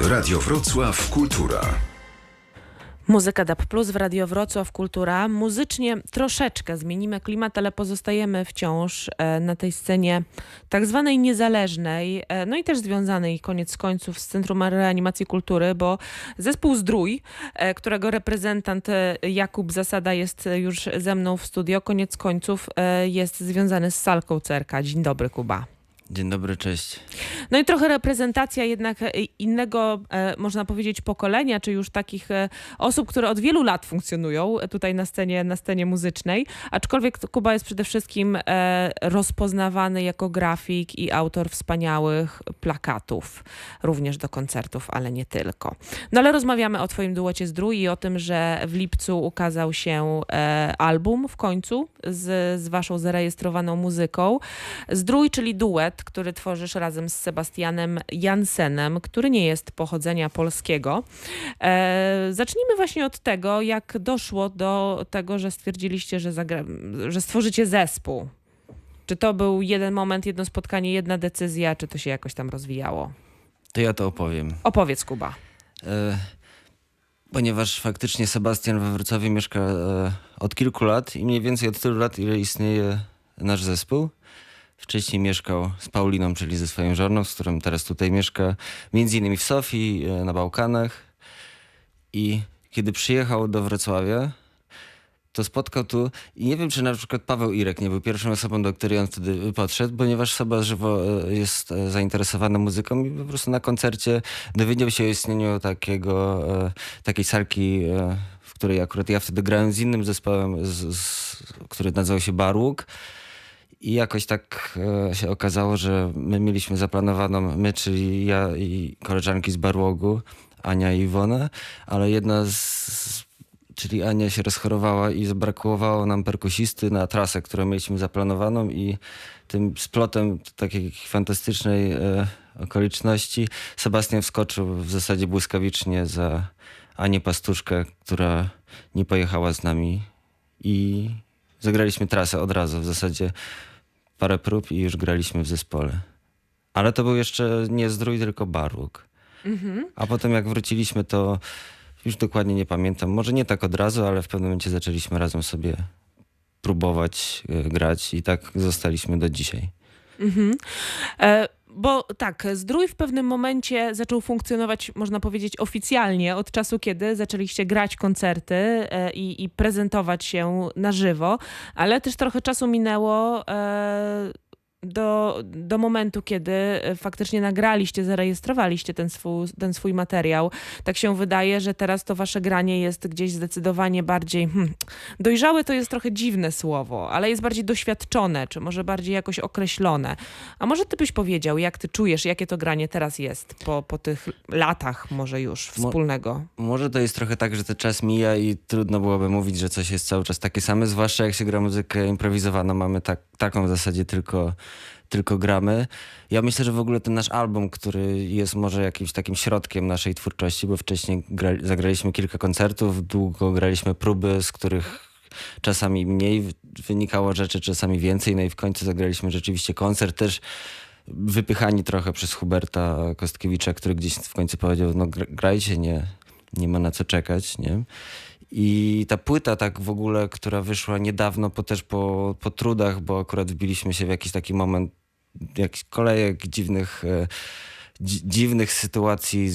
Radio Wrocław Kultura. Muzyka DAB Plus w Radio Wrocław Kultura. Muzycznie troszeczkę zmienimy klimat, ale pozostajemy wciąż e, na tej scenie tak zwanej niezależnej, e, no i też związanej koniec końców z Centrum Reanimacji Kultury, bo zespół Zdrój, e, którego reprezentant Jakub Zasada jest już ze mną w studio, koniec końców jest związany z Salką Cerka. Dzień dobry Kuba. Dzień dobry, cześć. No i trochę reprezentacja jednak e, innego, e, można powiedzieć, pokolenia, czy już takich e, osób, które od wielu lat funkcjonują tutaj na scenie, na scenie muzycznej. Aczkolwiek Kuba jest przede wszystkim rozpoznawany jako grafik i autor wspaniałych plakatów, również do koncertów, ale nie tylko. No ale rozmawiamy o twoim duecie Zdrój i o tym, że w lipcu ukazał się album w końcu z, z waszą zarejestrowaną muzyką. Zdrój, czyli duet, który tworzysz razem z Sebastianem Jansenem, który nie jest pochodzenia polskiego. E, zacznijmy właśnie od tego, jak doszło do tego, że stwierdziliście, że, że stworzycie zespół. Czy to był jeden moment, jedno spotkanie, jedna decyzja, czy to się jakoś tam rozwijało? To ja to opowiem. Opowiedz, Kuba. E, ponieważ faktycznie Sebastian we Wrocławiu mieszka e, od kilku lat i mniej więcej od tylu lat, ile istnieje nasz zespół. Wcześniej mieszkał z Pauliną, czyli ze swoją żoną, z którą teraz tutaj mieszka, między innymi w Sofii, e, na Bałkanach. I kiedy przyjechał do Wrocławia, to spotkał tu i nie wiem, czy na przykład Paweł Irek nie był pierwszą osobą, do której on wtedy podszedł, ponieważ Seba żywo e, jest e, zainteresowana muzyką i po prostu na koncercie dowiedział się o istnieniu takiego, takiej salki, w której akurat ja wtedy grałem z innym zespołem, z, z, który nazywał się Barłuk. I jakoś tak e, się okazało, że my mieliśmy zaplanowaną, my, czyli ja i koleżanki z Barłogu, Ania i Iwona, ale jedna z, czyli Ania się rozchorowała i brakowało nam perkusisty na trasę, którą mieliśmy zaplanowaną i tym splotem takiej fantastycznej e, okoliczności Sebastian wskoczył w zasadzie błyskawicznie za Anię Pastuszkę, która nie pojechała z nami i zagraliśmy trasę od razu. W zasadzie parę prób i już graliśmy w zespole. Ale to był jeszcze nie Zdrój, tylko Barłuk. Mhm. A potem jak wróciliśmy, to już dokładnie nie pamiętam. Może nie tak od razu, ale w pewnym momencie zaczęliśmy razem sobie próbować e, grać i tak zostaliśmy do dzisiaj. Mhm. E bo tak, Zdrój w pewnym momencie zaczął funkcjonować, można powiedzieć, oficjalnie od czasu, kiedy zaczęliście grać koncerty e, i, i prezentować się na żywo, ale też trochę czasu minęło. E, do, do momentu, kiedy e, faktycznie nagraliście, zarejestrowaliście ten swój, ten swój materiał. Tak się wydaje, że teraz to wasze granie jest gdzieś zdecydowanie bardziej hmm, dojrzałe to jest trochę dziwne słowo, ale jest bardziej doświadczone, czy może bardziej jakoś określone. A może ty byś powiedział, jak ty czujesz, jakie to granie teraz jest po, po tych latach może już wspólnego? Mo może to jest trochę tak, że ten czas mija i trudno byłoby mówić, że coś jest cały czas takie same, zwłaszcza jak się gra muzykę improwizowaną. Mamy tak, taką w zasadzie tylko tylko gramy. Ja myślę, że w ogóle ten nasz album, który jest może jakimś takim środkiem naszej twórczości, bo wcześniej gra, zagraliśmy kilka koncertów, długo graliśmy próby, z których czasami mniej wynikało rzeczy, czasami więcej, no i w końcu zagraliśmy rzeczywiście koncert też wypychani trochę przez Huberta Kostkiewicza, który gdzieś w końcu powiedział, no grajcie, nie, nie ma na co czekać, nie? I ta płyta tak w ogóle, która wyszła niedawno, po, też po, po trudach, bo akurat wbiliśmy się w jakiś taki moment, jakiś kolejek dziwnych, e, dziwnych sytuacji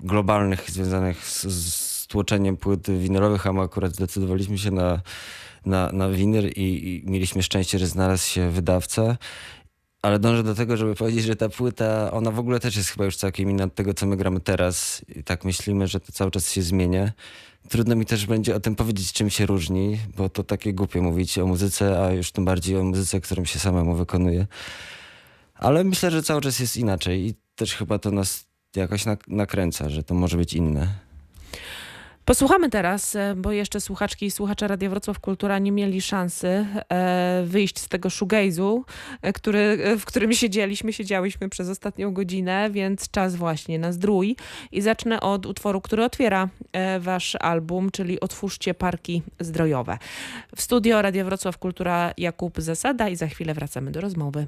globalnych związanych z, z tłoczeniem płyt winylowych, a my akurat zdecydowaliśmy się na, na, na winyl i, i mieliśmy szczęście, że znalazł się wydawca ale dążę do tego, żeby powiedzieć, że ta płyta, ona w ogóle też jest chyba już całkiem inna od tego, co my gramy teraz. I tak myślimy, że to cały czas się zmienia. Trudno mi też będzie o tym powiedzieć, czym się różni, bo to takie głupie mówić o muzyce, a już tym bardziej o muzyce, którą się samemu wykonuje. Ale myślę, że cały czas jest inaczej i też chyba to nas jakoś nakręca, że to może być inne. Posłuchamy teraz, e, bo jeszcze słuchaczki i słuchacze Radia Wrocław Kultura nie mieli szansy e, wyjść z tego shoegaze'u, e, który, w którym siedzieliśmy, siedziałyśmy przez ostatnią godzinę, więc czas właśnie na zdrój. I zacznę od utworu, który otwiera wasz album, czyli Otwórzcie Parki Zdrojowe. W studio Radia Wrocław Kultura Jakub Zasada i za chwilę wracamy do rozmowy.